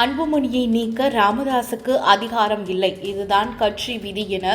அன்புமணியை நீக்க ராமதாசுக்கு அதிகாரம் இல்லை. இதுதான் கட்சி விதி என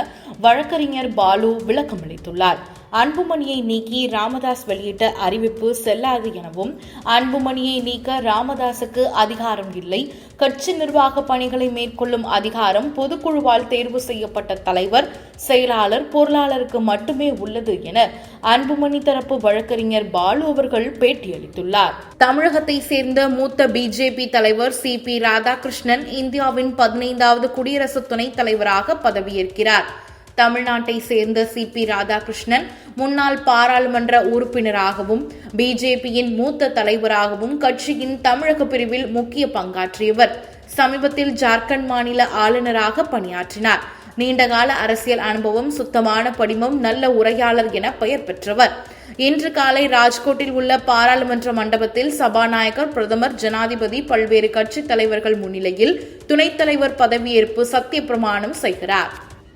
வழக்கறிஞர் பாலு விளக்கமளித்துள்ளார் அன்புமணியை நீக்கி ராமதாஸ் வெளியிட்ட அறிவிப்பு செல்லாது எனவும் அன்புமணியை நீக்க ராமதாசுக்கு அதிகாரம் இல்லை. கட்சி நிர்வாக பணிகளை மேற்கொள்ளும் அதிகாரம் பொதுக்குழுவால் தேர்வு செய்யப்பட்ட தலைவர் செயலாளர் பொருளாளருக்கு மட்டுமே உள்ளது என அன்புமணி தரப்பு வழக்கறிஞர் பாலு அவர்கள் பேட்டியளித்துள்ளார். தமிழகத்தை சேர்ந்த மூத்த பிஜேபி தலைவர் சி பி ராதாகிருஷ்ணன் இந்தியாவின் பதினைந்தாவது குடியரசு துணைத் தலைவராக பதவியேற்கிறார். தமிழ்நாட்டை சேர்ந்த சி பி ராதாகிருஷ்ணன் முன்னாள் பாராளுமன்ற உறுப்பினராகவும் பிஜேபியின் மூத்த தலைவராகவும் கட்சியின் தமிழக பிரிவில் முக்கிய பங்காற்றியவர். சமீபத்தில் ஜார்க்கண்ட் மாநில ஆளுநராக பணியாற்றினார். நீண்டகால அரசியல் அனுபவம் சுத்தமான படிமம் நல்ல உரையாளர் என பெயர் பெற்றவர். இன்று காலை ராஜ்கோட்டில் உள்ள பாராளுமன்ற மண்டபத்தில் சபாநாயகர் பிரதமர் ஜனாதிபதி பல்வேறு கட்சித் தலைவர்கள் முன்னிலையில் துணைத் தலைவர் பதவியேற்பு சத்திய பிரமாணம் செய்கிறார்.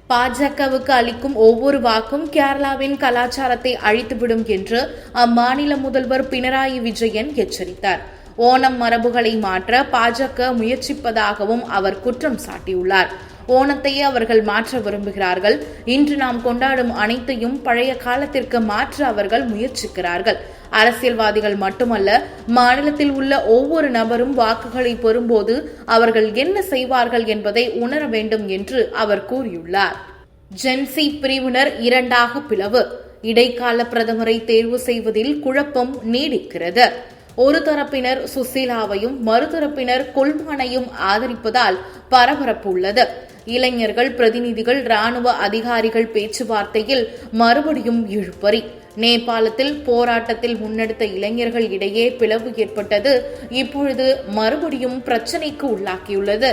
பாஜகவுக்கு அளிக்கும் ஒவ்வொரு வாக்கும் கேரளாவின் கலாச்சாரத்தை அழித்துவிடும் என்று அம்மாநில முதல்வர் பினராயி விஜயன் எச்சரித்தார். ஓணம் மரபுகளை மாற்ற பாஜக முயற்சிப்பதாகவும் அவர் குற்றம் சாட்டியுள்ளார். ஓணத்தையே அவர்கள் மாற்ற விரும்புகிறார்கள். இன்று நாம் கொண்டாடும் அனைத்தையும் பழைய காலத்திற்கு மாற்ற அவர்கள் முயற்சிக்கிறார்கள். அரசியல்வாதிகள் மட்டுமல்ல மாநிலத்தில் உள்ள ஒவ்வொரு நபரும் வாக்குகளை பெறும்போது அவர்கள் என்ன செய்வார்கள் என்பதை உணர வேண்டும் என்று அவர் கூறியுள்ளார். ஜென்சி பிரிவினர் இரண்டாக பிளவு. இடைக்கால பிரதமரை தேர்வு செய்வதில் குழப்பம் நீடிக்கிறது. ஒரு தரப்பினர் சுசீலாவையும் மறுதரப்பினர் குல்மானையும் ஆதரிப்பதால் பரபரப்பு உள்ளது. இளைஞர்கள் பிரதிநிதிகள் ராணுவ அதிகாரிகள் பேச்சுவார்த்தையில் மறுபடியும் இழுபறி. நேபாளத்தில் போராட்டத்தில் முன்னெடுத்த இளைஞர்கள் இடையே பிளவு ஏற்பட்டது இப்பொழுது மறுபடியும் பிரச்சினைக்கு உள்ளாக்கியுள்ளது.